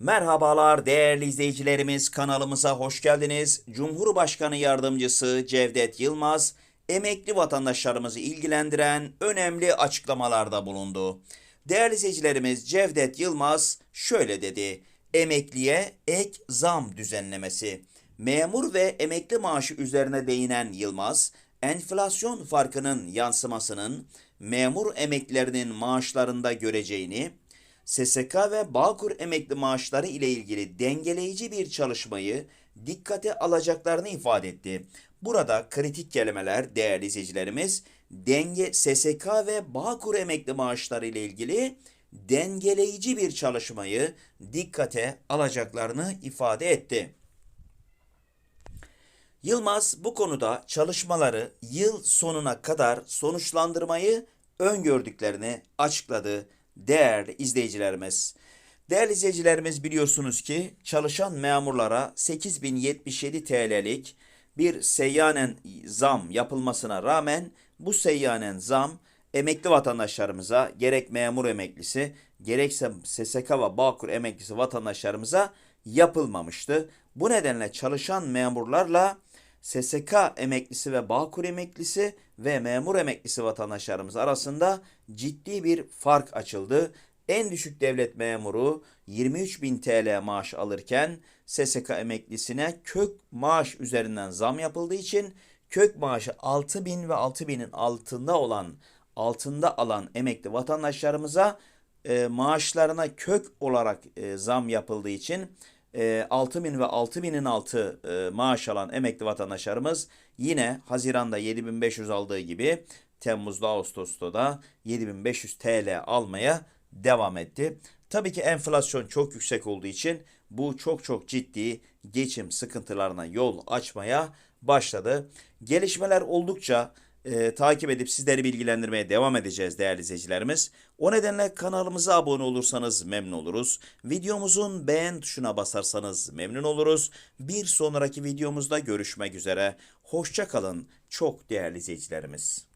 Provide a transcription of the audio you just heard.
Merhabalar değerli izleyicilerimiz kanalımıza hoş geldiniz. Cumhurbaşkanı Yardımcısı Cevdet Yılmaz emekli vatandaşlarımızı ilgilendiren önemli açıklamalarda bulundu. Değerli izleyicilerimiz Cevdet Yılmaz şöyle dedi. Emekliye ek zam düzenlemesi. Memur ve emekli maaşı üzerine değinen Yılmaz, enflasyon farkının yansımasının memur emeklilerinin maaşlarında göreceğini, SSK ve Bağkur emekli maaşları ile ilgili dengeleyici bir çalışmayı dikkate alacaklarını ifade etti. Burada kritik kelimeler değerli izleyicilerimiz denge SSK ve Bağkur emekli maaşları ile ilgili dengeleyici bir çalışmayı dikkate alacaklarını ifade etti. Yılmaz bu konuda çalışmaları yıl sonuna kadar sonuçlandırmayı öngördüklerini açıkladı değerli izleyicilerimiz. Değerli izleyicilerimiz biliyorsunuz ki çalışan memurlara 8077 TL'lik bir seyyanen zam yapılmasına rağmen bu seyyanen zam emekli vatandaşlarımıza gerek memur emeklisi gerekse SSK ve Bağkur emeklisi vatandaşlarımıza yapılmamıştı. Bu nedenle çalışan memurlarla SSK emeklisi ve Bağkur emeklisi ve memur emeklisi vatandaşlarımız arasında ciddi bir fark açıldı. En düşük devlet memuru 23.000 TL maaş alırken SSK emeklisine kök maaş üzerinden zam yapıldığı için kök maaşı 6.000 ve 6.000'in altında olan altında alan emekli vatandaşlarımıza e, maaşlarına kök olarak e, zam yapıldığı için e, 6 bin ve 6 binin altı e, maaş alan emekli vatandaşlarımız yine Haziran'da 7500 aldığı gibi Temmuz'da Ağustos'ta da 7500 TL almaya devam etti. Tabii ki enflasyon çok yüksek olduğu için bu çok çok ciddi geçim sıkıntılarına yol açmaya başladı. Gelişmeler oldukça e, takip edip sizleri bilgilendirmeye devam edeceğiz değerli izleyicilerimiz. O nedenle kanalımıza abone olursanız memnun oluruz. Videomuzun beğen tuşuna basarsanız memnun oluruz. Bir sonraki videomuzda görüşmek üzere. Hoşça kalın çok değerli izleyicilerimiz.